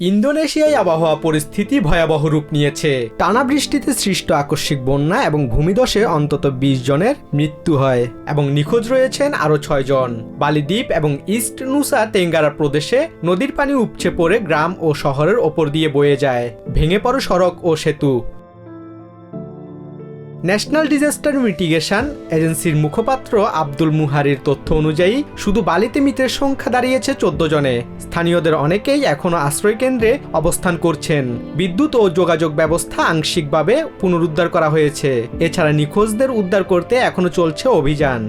ইন্দোনেশিয়ায় আবহাওয়া পরিস্থিতি ভয়াবহ রূপ নিয়েছে। টানা বৃষ্টিতে সৃষ্ট আকস্মিক বন্যা এবং ভূমিধসে অন্তত বিশ জনের মৃত্যু হয় এবং নিখোঁজ রয়েছেন আরও ছয় জন। বালিদ্বীপ এবং ইস্ট নুসা তেঙ্গারা প্রদেশে নদীর পানি উপচে পড়ে গ্রাম ও শহরের ওপর দিয়ে বয়ে যায়। ভেঙে পড়ো সড়ক ও সেতু। ন্যাশনাল ডিজাস্টার মিটিগেশন এজেন্সির মুখপাত্র আব্দুল মুহারির তথ্য অনুযায়ী, শুধু বালিতে মৃতের সংখ্যা দাঁড়িয়েছে চোদ্দ জনে। স্থানীয়দের অনেকেই এখনও আশ্রয়কেন্দ্রে অবস্থান করছেন। বিদ্যুৎ ও যোগাযোগ ব্যবস্থা আংশিকভাবে পুনরুদ্ধার করা হয়েছে। এছাড়া নিখোঁজদের উদ্ধার করতে এখনও চলছে অভিযান।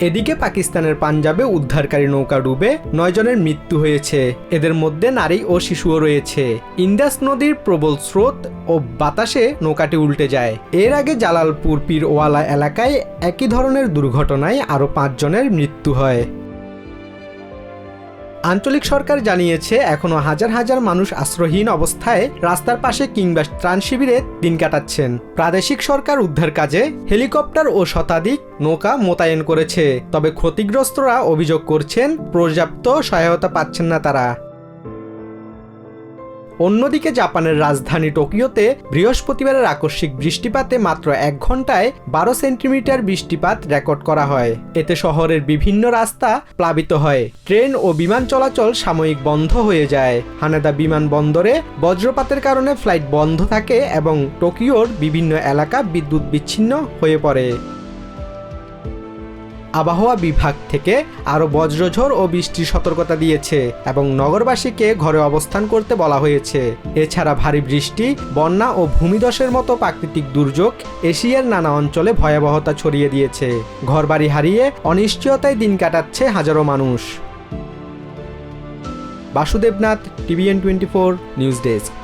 এদিকে পাকিস্তানের পাঞ্জাবে উদ্ধারকারী নৌকা ডুবে নয়জনের মৃত্যু হয়েছে। এদের মধ্যে নারী ও শিশুও রয়েছে। ইন্দাস নদীর প্রবল স্রোত ও বাতাসে নৌকাটি উল্টে যায়। এর আগে জালালপুর পীরওয়ালা এলাকায় একই ধরনের দুর্ঘটনায় আরও পাঁচজনের মৃত্যু হয়। আঞ্চলিক সরকার জানিয়েছে এখনও হাজার হাজার মানুষ আশ্রয়হীন অবস্থায় রাস্তার পাশে কিংবা ত্রাণ শিবিরে দিন কাটাচ্ছেন। প্রাদেশিক সরকার উদ্ধার কাজে হেলিকপ্টার ও শতাধিক নৌকা মোতায়েন করেছে, তবে ক্ষতিগ্রস্তরা অভিযোগ করছেন, পর্যাপ্ত সহায়তা পাচ্ছেন না তারা। অন্যদিকে জাপানের রাজধানী টোকিওতে বৃহস্পতিবারের আকস্মিক বৃষ্টিপাতে মাত্র এক ঘন্টায় বারো সেন্টিমিটার বৃষ্টিপাত রেকর্ড করা হয়। এতে শহরের বিভিন্ন রাস্তা প্লাবিত হয়। ট্রেন ও বিমান চলাচল সাময়িক বন্ধ হয়ে যায়। হানেদা বিমানবন্দরে বজ্রপাতের কারণে ফ্লাইট বন্ধ থাকে এবং টোকিওর বিভিন্ন এলাকা বিদ্যুৎ বিচ্ছিন্ন হয়ে পড়ে। আবহাওয়া বিভাগ থেকে আরও বজ্রঝড় ও বৃষ্টির সতর্কতা দিয়েছে এবং নগরবাসীকে ঘরে অবস্থান করতে বলা হয়েছে। এছাড়া ভারী বৃষ্টি, বন্যা ও ভূমিধসের মতো প্রাকৃতিক দুর্যোগ এশিয়ার নানা অঞ্চলে ভয়াবহতা ছড়িয়ে দিয়েছে। ঘরবাড়ি হারিয়ে অনিশ্চয়তায় দিন কাটাচ্ছে হাজারো মানুষ। Basudebnath, TVN twenty four news desk.